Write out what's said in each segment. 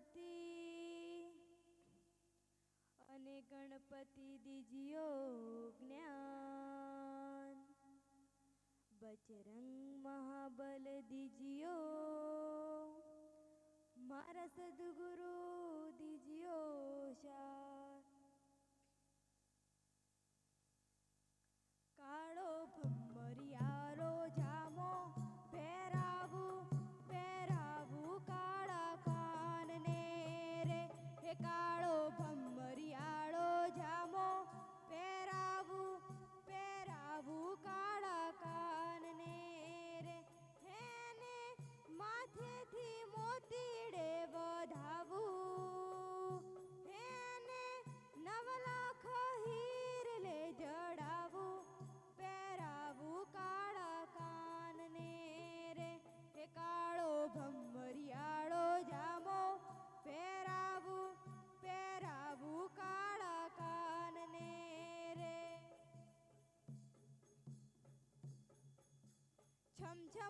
ગણપતિ અને ગણપતિ દીજિયો જ્ઞાન. બજરંગ મહાબલ દીજિયો મારા સદગુરુ દીજિયો શાર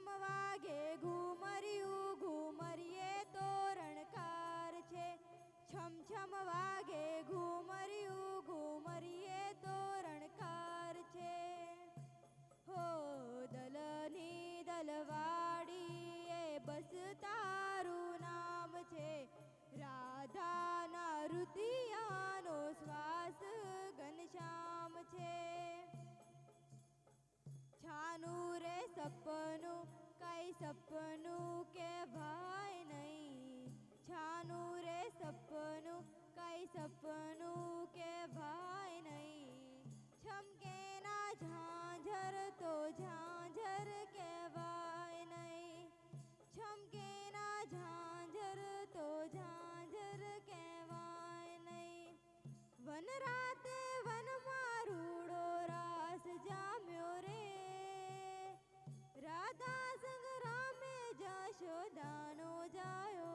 પ્રથમ ઘુમર્યું, ઘુમરીએ તોરણકાર છે. છમછમ વાગે ઘુમર્યું, ઘુમરીએ તોરણકાર છે. હો દલની દલવાડી બસ તારું નામ છે. રાધાના રુદિયાનો શ્વાસ ઘનશ્યામ છે. છાનું રે સપ જવાનું કઈ સપનું કે ભાઈ નહીં. છાનું રે સપનું કઈ સપનું કે ભાઈ യശോദാനോ ജായോ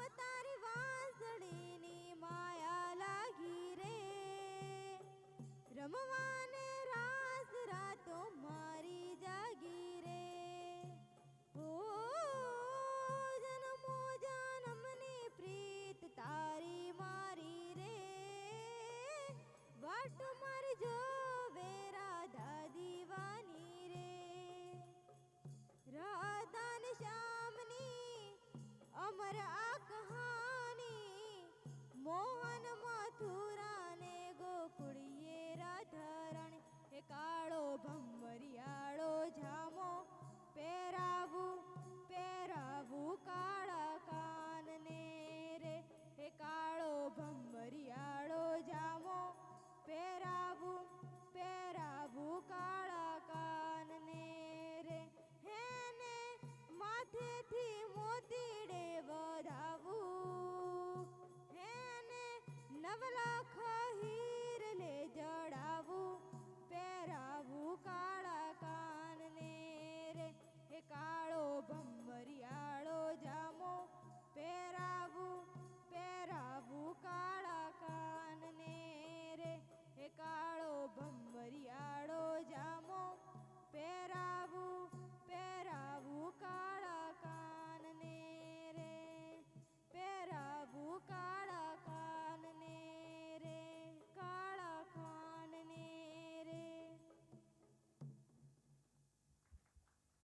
અવતારી માયા લાગી રે. રમવા ધરણ હે કાળો ભમરિયાળો જામો. પહેરાવું પહેરાવું કાળા